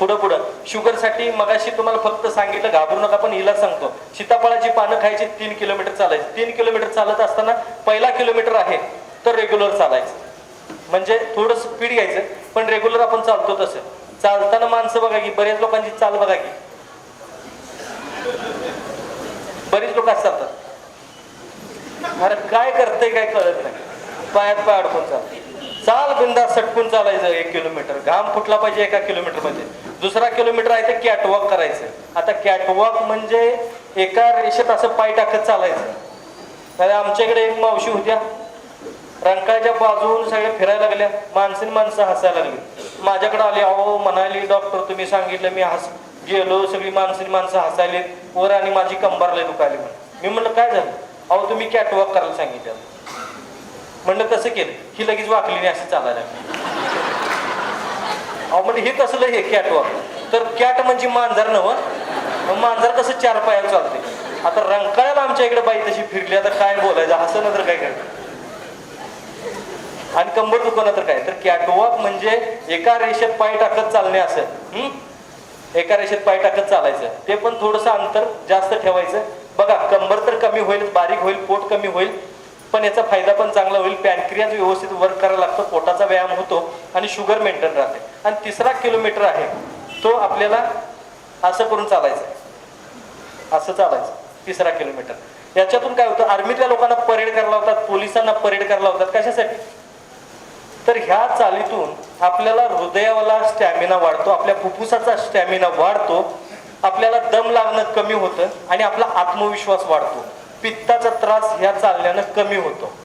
पुढं पुढं. शुगरसाठी मगाशी तुम्हाला फक्त सांगितलं घाबरू नका पण हिला सांगतो. सीताफळाची पानं खायची तीन किलोमीटर चालायची. तीन किलोमीटर चालत असताना पहिला किलोमीटर आहे तर रेग्युलर चालायचं. म्हणजे थोडं स्पीड घ्यायचं पण रेग्युलर आपण चालतो तसं. चालताना माणसं बघा की बऱ्याच लोकांची चाल बघा की. बरीच लोक असतात. चालतात अरे काय करतंय काय कळत नाही. पायात पाय अडकून चाल चाल बिंदा सटकून चालायचं एक किलोमीटर. घाम फुटला पाहिजे एका किलोमीटरमध्ये दुसरा किलोमीटर आहे ते कॅटवॉक करायचं. आता कॅटवॉक म्हणजे एका रेषेत असं पाय टाकत चालायचं. तर आमच्याकडे एक मावशी होत्या. रंकाळ्याच्या बाजून सगळ्या फिरायला लागल्या. माणसं माणसं हसायला लागली. माझ्याकडे आले अहो म्हणाली डॉक्टर तुम्ही सांगितलं मी हस गेलो सगळी माणसं माणसं हसायलेत. वर आणि माझी कंबारला दुखायली म्हणून. मी म्हणलं काय झालं? अहो तुम्ही कॅटवॉक करायला सांगितलं. म्हणलं कसं केलं? ही लगेच वाकली नाही असं चालायला लागली. अहो म्हणजे हे कसलं हे कॅटवॉक तर कॅट म्हणजे मांजर नवं मांजर कसं चार पायावर चालते? आता रंकाळ्याला आमच्या इकडे बाई तशी फिरली आता काय बोलायचं? हसं ना तर काय करायचं आणि कंबर दुखवणं तर काय? तर कॅटवॉक म्हणजे एका रेषेत पाय टाकत चालणे असं. हम्म? एका रेषेत पाय टाकत चालायचं. ते पण थोडंसं अंतर जास्त ठेवायचं. बघा कंबर तर कमी होईल बारीक होईल पोट कमी होईल. पण याचा फायदा पण चांगला होईल. पॅनक्रियाज व्यवस्थित वर्क करायला लागतो पोटाचा व्यायाम होतो आणि शुगर मेंटेन राहते. आणि तिसरा किलोमीटर आहे तो आपल्याला असं करून चालायचं आहे. असं चालायचं. तिसरा किलोमीटर याच्यातून काय होतं आर्मीतल्या लोकांना परेड करायला होतात पोलिसांना परेड करायला होतात कशासाठी? तर ह्या चालीतून आपल्याला हृदयावाला स्टॅमिना वाढतो आपल्या फुफ्फुसाचा स्टॅमिना वाढतो आपल्याला दम लागणं कमी होतं आणि आपला आत्मविश्वास वाढतो. पित्ताचा त्रास ह्या चालण्यानं कमी होतो.